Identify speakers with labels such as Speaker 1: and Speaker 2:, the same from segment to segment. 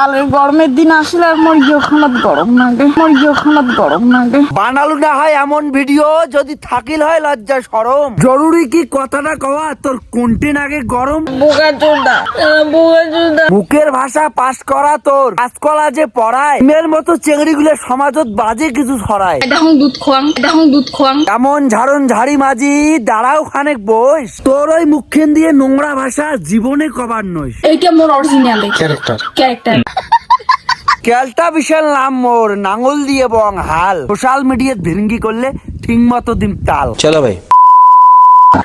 Speaker 1: বালের গরমের দিন আসলে আর মোর ইয়োখানাত গরম লাগে মোর ইয়োখানাত গরম লাগে
Speaker 2: বানালু না হয় এমন ভিডিও যদি থাকিল হয় লজ্জা সরম। জরুরি কি কথাটা কওয়া? তোর কোনটি নাগে গরম?
Speaker 1: বোকা চোদা বোকা চোদা
Speaker 2: বুকের ভাষা পাস করা তোর। কাজকলা যে পড়ায় মেয়ের মতো চেংড়ি গুলো সমাজত বাজে কিছু ছড়ায়।
Speaker 1: এটা দুধ খোয়াং এটা দুধ খোয়াং।
Speaker 2: এমন ঝাড়ন ঝাড়ি মাঝি দাঁড়াও খানেক বইস। তোর ওই মুখেন দিয়ে নোংরা ভাষা জীবনে কবার নইস।
Speaker 1: এইটা মোর অরিজিনাল ক্যারেক্টার ক্যারেক্টার
Speaker 2: ক্যালটা বিশাল নাম মোর নাঙ্গল দিয়ে বং হাল। সোশ্যাল মিডিয়াত ভিরিঙ্গি করলে ঠিক মতো দিন তাল।
Speaker 3: চলো ভাই।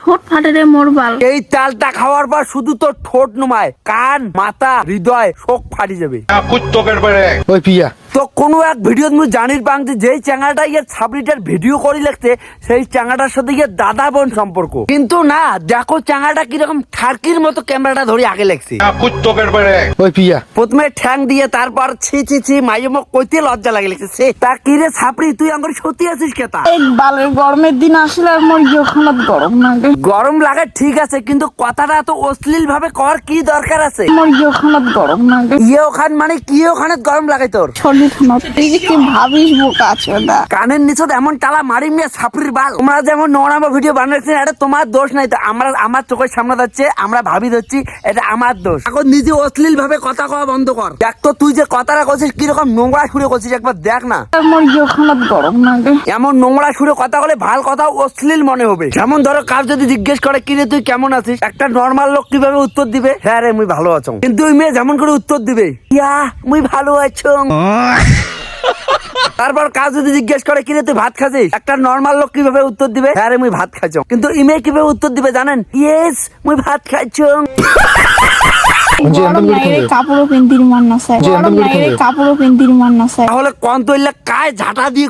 Speaker 1: ঠোঁট ফাটে রে মোর বাল।
Speaker 2: এই তালটা খাওয়ার পর শুধু তো ঠোঁট নুমায় কান মাথা হৃদয় শোক ফাটি যাবে।
Speaker 3: ওই পিয়া।
Speaker 2: তো কোনো এক ভিডিও তুমি জানির পাং যে যেই চ্যাংড়াটা ইয়ে ছাবড়িটার ভিডিও করি লাগছে সেই চ্যাংড়াটার সাথে ইয়ে দাদা বোন সম্পর্ক। কিন্তু না দেখো চ্যাংড়াটা কীরকম ঠারকির মতো ক্যামেরাটা ধরে আগে লাগছে প্রথমে ঠ্যাং দিয়ে তারপর ছি ছি ছি মাইমো কইতে লজ্জা লাগে লেখছে। সে তা কি রে ছাপড়ি তুই আমার সত্যি আছিস কেতা
Speaker 1: বালের গরমের দিন আসলে আর মোর ওখানে গরম লাগে।
Speaker 2: গরম লাগে ঠিক আছে কিন্তু কথাটা এত অশ্লীল ভাবে কর কি দরকার আছে?
Speaker 1: মোর ওখানে গরম লাগে।
Speaker 2: ইয়ে ওখান মানে কি ওখানে গরম লাগে তোর?
Speaker 1: তুই যে কি ভাবিস বোকা চোদা
Speaker 2: কানের নিচত এমন টালা মারি মিয়া বাল। তোমরা যেমন নোংরামো ভিডিও বানাচ্ছেন এটা তোমার দোষ নাই তো। আমরা আমার চোখের সামনে যাচ্ছে আমরা ভাবি ধরছি এটা আমার দোষ। এখন নিজে অশ্লীল ভাবে কথা কওয়া বন্ধ কর। দেখ তো তুই যে কথাটা করছিস কীরকম নোংরা সুরে করছিস একবার দেখ না।
Speaker 1: গরম লাগে?
Speaker 2: এমন নোংরা সুরে কথা বলে ভালো কথা অশ্লীল মনে হবে। যেমন ধরো কার যদি জিজ্ঞেস করে কি রে তুই কেমন আছিস? একটা নর্মাল লোক কীভাবে উত্তর দিবে? হ্যাঁ রে মুই ভালো আছো। কিন্তু ওই মেয়ে যেমন করে উত্তর দিবে ইয়া মুই ভালো আছো। তারপর কাজ যদি জিজ্ঞেস করে কিরে তুই ভাত খাসি একটা নর্মাল লোক কীভাবে উত্তর দিবে? আরে রে মুই ভাত খাইছো। কিন্তু ইমে কীভাবে উত্তর দিবে জানেন? ইয়েস মুই ভাত খাইছো। আমরা তো প্যান্ট দিয়ে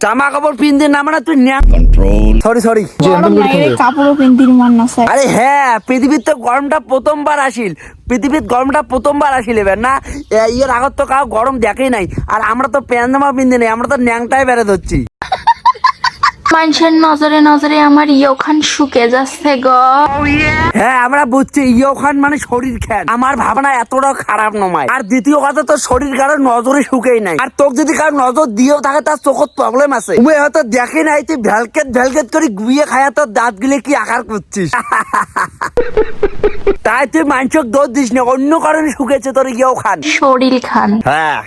Speaker 2: জামা কাপড় না সরি
Speaker 1: মানে
Speaker 3: সরি
Speaker 1: কাপড়ও মান
Speaker 2: আরে হ্যাঁ পৃথিবীর তো গরমটা প্রথমবার পৃথিবীর গরমটা প্রথমবার না? ইয়ের আগত তো কাউ গরম দেখেই নাই। আর আমরা তো ন্যাংটাই বেড়ে ধরছি আমরা তো
Speaker 4: মানুষের নজরে নজরে আমার ইয়োখান শুকে যাচ্ছে গ।
Speaker 2: হ্যাঁ আমরা বুঝছি ইয়ে খান মানে শরীর খ্যান। আমার ভাবনা এতটাও খারাপ নয় আর দ্বিতীয় কথা তো শরীর কারও নজরে শুকেই নাই। আর তোকে যদি কারও নজর দিয়েও থাকে তার চোখত প্রবলেম আছে। তুমি হয়তো দেখে নাই তুই ভ্যালকেট ভ্যালকেট করে গুয়ে খায়া তোর দাঁত গুলে কি আকার করছিস? তাই তুই মানসক দোষ দিস না অন্য কারণে শুকেছে তোর ইয়েও খান।
Speaker 4: শরীর খান
Speaker 2: হ্যাঁ।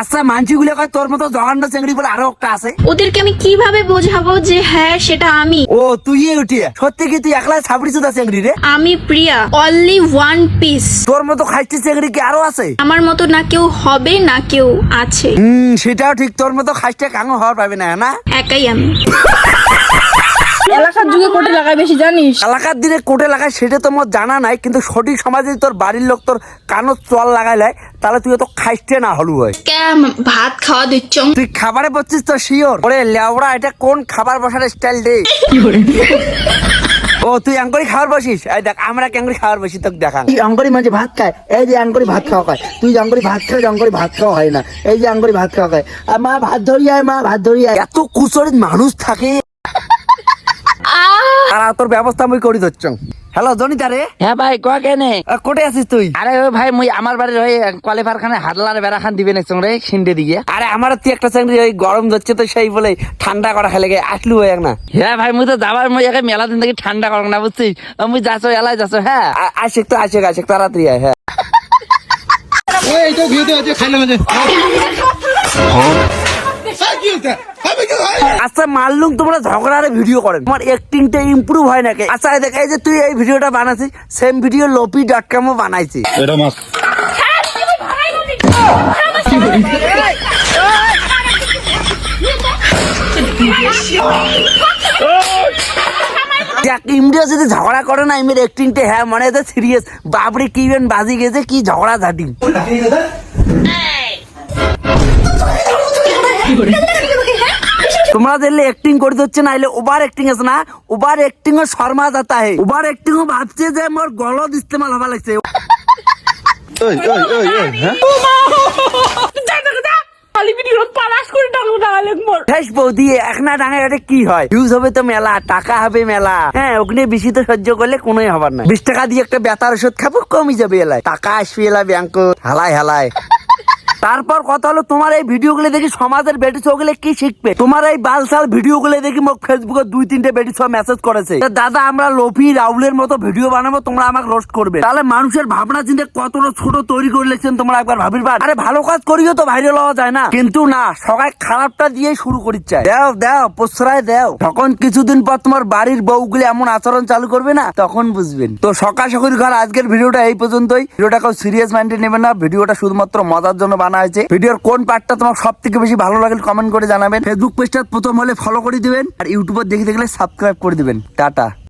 Speaker 2: আচ্ছা মানসি গুলো কয়? তোর মতো জঘন্য চেংড়ি বলে আরও একটা আছে।
Speaker 4: ওদেরকে আমি কীভাবে বোঝাবো যে হ্যাঁ সেটা আমি?
Speaker 2: ও তুই উঠি। সত্যি কি তুই একলা ছাবড়ি চোদা চেংড়ি রে?
Speaker 4: আমি প্রিয়া অনলি ওয়ান পিস
Speaker 2: তোর মতো খাইছি চেংড়ি কি আরও আছে?
Speaker 4: আমার মতো না কেউ হবে না কেউ আছে।
Speaker 2: হুম সেটাও ঠিক। তোর মতো খাইছে কাঙো হওয়ার পাবে না না?
Speaker 4: একাই আমি।
Speaker 1: এলাকার যুগে কোটে লাগাই বেশি জানিস?
Speaker 2: এলাকার দিনে কোটে লাগায় সেটা তো মোর জানা নাই কিন্তু সঠিক সমাজে তোর বাড়ির লোক তোর কানো চল লাগাইলে তাহলে তুই তো খাইতে না হলু হয়।
Speaker 4: ভাত খাওয়া দিচ্ছ?
Speaker 2: তুই খাবারে তো শিওর? ওরে লেওড়া এটা কোন খাবার বসার স্টাইল রে? ও তুই আঙ্করি খাবার বসিস? এই দেখ আমরা ক্যাঙ্গুরি খাবার বসি তোকে দেখান।
Speaker 5: অঙ্করি মাঝে ভাত খায় এই যে অঙ্করি ভাত খাওয়া খায়। তুই যে অঙ্করি ভাত খাওয়া অঙ্করি ভাত খাওয়া হয় না। এই যে অঙ্করি ভাত খাওয়া খায়। মা ভাত ধরি আয় মা ভাত ধরি আয়।
Speaker 2: এত কুচরিত মানুষ থাকে। আর তোর ব্যবস্থা আমি করি ধরছ হ্যালো জনিতা রে
Speaker 6: হ্যাঁ ভাই কয়া কেনে?
Speaker 2: কোটে আছিস তুই?
Speaker 6: আরে ভাই মুই আমার বাড়ির ওই কোয়ালিফার খানে হাডলার বেড়া খান দিবে নেক্সট রে সিন্ডে দিকে
Speaker 2: আরে আমার তুই একটা চাকরি ওই গরম যাচ্ছে তো সেই বলে ঠান্ডা করা খেলে গে আসলু হয়ে না
Speaker 6: হ্যাঁ ভাই মুই তো যাবার মুই একে মেলা দিন থেকে ঠান্ডা করো না বুঝছিস? মুই যাচ্ছ এলাই যাচ্ছ হ্যাঁ?
Speaker 2: আশেক তো আশেক আশেক তাড়াতাড়ি আয় হ্যাঁ।
Speaker 3: এই তো ভিডিও আছে খাইলে মানে হ্যাঁ।
Speaker 2: আচ্ছা মারলুম তোমরা ঝগড়ারে ভিডিও করেন। তোমার অ্যাক্টিংটা ইমপ্রুভ হয় নাকি? আচ্ছা দেখ এই যে তুই এই ভিডিওটা বানাইছিস সেম ভিডিও লপি ডট কমও বানাইছিস। যদি ঝগড়া করে না ইমের অ্যাক্টিংটা হ্যাঁ মনে সিরিয়াস বাবরে কি বাজি গেছে কি ঝগড়া ঝাটি। তোমরা দেখলে অ্যাক্টিং করতে হচ্ছে না এলে ওভার অ্যাক্টিং আছে না? ওভার অ্যাক্টিং ও শর্মা দাতা হে। ওভার অ্যাক্টিং ও ভাবছে যে মোর গলদ ইস্তেমাল হবা লাগছে। ওই ওই ওই ওই কি হয়? ইউজ হবে তো মেলা টাকা হবে মেলা। হ্যাঁ, সহ্য করলে বিশ টাকা দিয়ে একটা ওষুধ খাব যাবে টাকা আসবে এলা ব্যাংক হালাই হালাই তারপর কথা হলো, তোমার এই ভিডিও গুলো দেখি সমাজের বেটি গুলো কি শিখবে? তোমার এই বালসাল ভিডিও গুলো দেখি মোক ফেসবুকে দুই, তিনটে বেটি সব মেসেজ করেছে। দাদা, আমরা লোফি রাউলের মতো ভিডিও বানাবো, তোমরা আমাকে রোস্ট করবে। তাহলে মানুষের ভাবনা চিন্তা কতটা ছোট তৈরি করে লেখছেন তোমরা একবার ভাবির আরে ভালো কাজ করিও তো ভাইরাল হওয়া যায় না। কিন্তু না, সবাই খারাপটা দিয়ে শুরু করি চায় দেও দেও, প্রশ্রয় দেও। তখন কিছুদিন পর তোমার বাড়ির বউগুলি এমন আচরণ চালু করবে না, তখন বুঝবেন। তো সকাল সকাল ঘর, আজকের ভিডিওটা এই পর্যন্তই। ভিডিওটা কেউ সিরিয়াস মাইন্ডে নেবেন না। ভিডিওটা শুধুমাত্র মজার জন্য বানা হয়েছে ভিডিওর কোন পার্টটা তোমার সব থেকে বেশি ভালো লাগলে কমেন্ট করে জানাবেন। ফেসবুক পেজটা প্রথম হলে ফলো করে দিবেন। আর ইউটিউবে দেখে দেখলে সাবস্ক্রাইব করে দিবেন। টাটা।